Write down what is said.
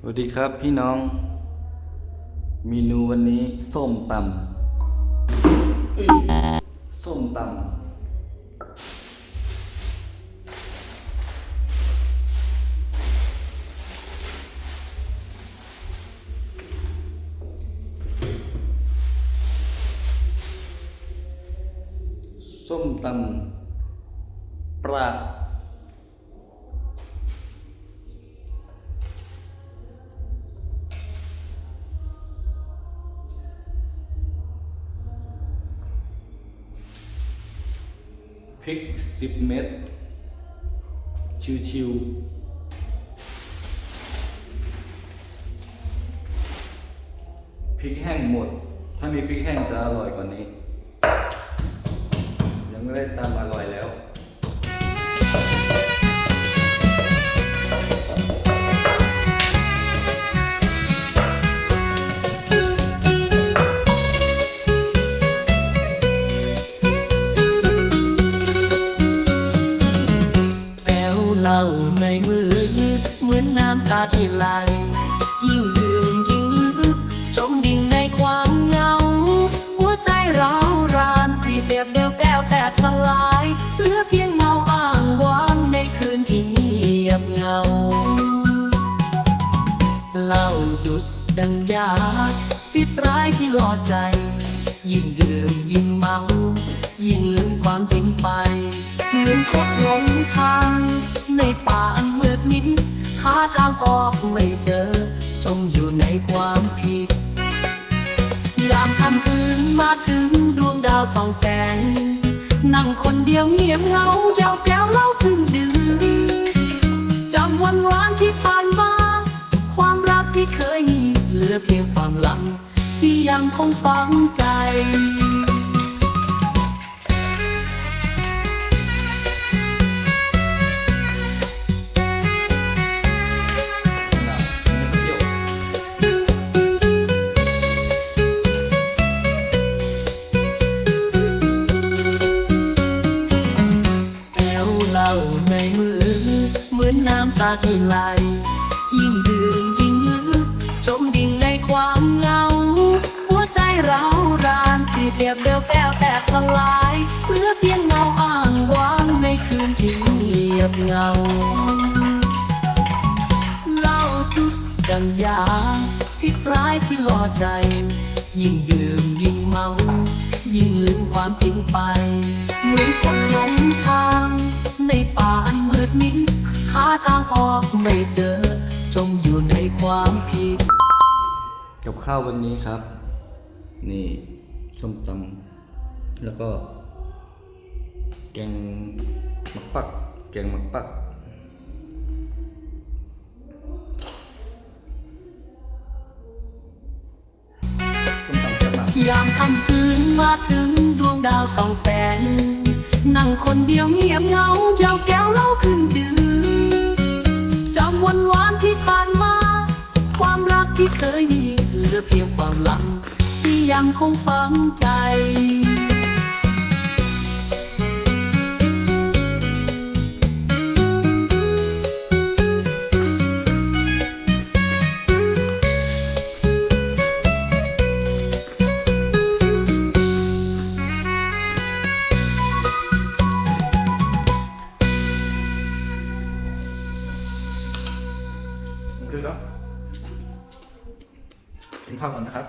สวัสดีครับพี่น้องเมนูวันนี้ส้มตำส้มตำส้มตำปลา ริกสิบเม็ดชิวๆพริกแห้งหมด ถ้ามีพริกแห้งจะอร่อยกว่านี้ ยังไม่ได้ตามอร่อยแล้ว ตาที่ไหลยิ่งดื่มยิ่งลึกจมดิ่งในความเหงา หัวใจร้าวรานที่เปรียบเดียวแก้วแตกสลายเหลือเพียงเงาอ้างว้างในคืนที่เงียบเหงาเหล้าดุดดังยาพิษร้ายที่หลอใจ ยิ่งดื่มยิ่งเมายิ่งลืมความจริงไปเหมือนคนหลงทางในป่า ทางออกไม่เจอ จมอยู่ในความผิด ยามค่ำคืนมาถึงดวงดาวสองแสง นั่งคนเดียวเงียบเหงาเจ้าแก้วเหล่าถึงดื่มจำวันวานที่ผ่านมา ความรักที่เคยมีเหลือเพียงความหลัง ที่ยังคงฝังใจาในมือ เหมือนน้ำตาที่ไหล ยิ่งดื่มยิ่งลึกจมดิ่งในความเหงา หัวใจเรารานที่เปรียบเดียวแก้วแตกสลายเหลือเพียงเงาอ้างว้างในคืนที่เงียบเงาเหล้าทุกดังยาพิษร้ายที่หลอใจ ยิ่งดื่มยิ่งเมา ยิ่งลืมความจริงไป เหมือนคนหลงทาง ในป่าอันมืดมิดหาทางออกไม่เจอ จมอยู่ในความผิด กับข้าววันนี้ครับ นี่ส้มตำแล้วก็ แกงหมักปัก แกงหมักปัก ส้มตำแซ่บมากยามค่ำคืนมาถึงดวงดาวส่องแสง นั่งคนเดียวเงียบเงาเจ้าแก้วเล่าขึ้นดื่มจำวันวานที่ผ่านมา ความรักที่เคยมีเหลือเพียงความหลัง ที่ยังคงฝังใจ คือครับกินข้าวก่อนนะครับ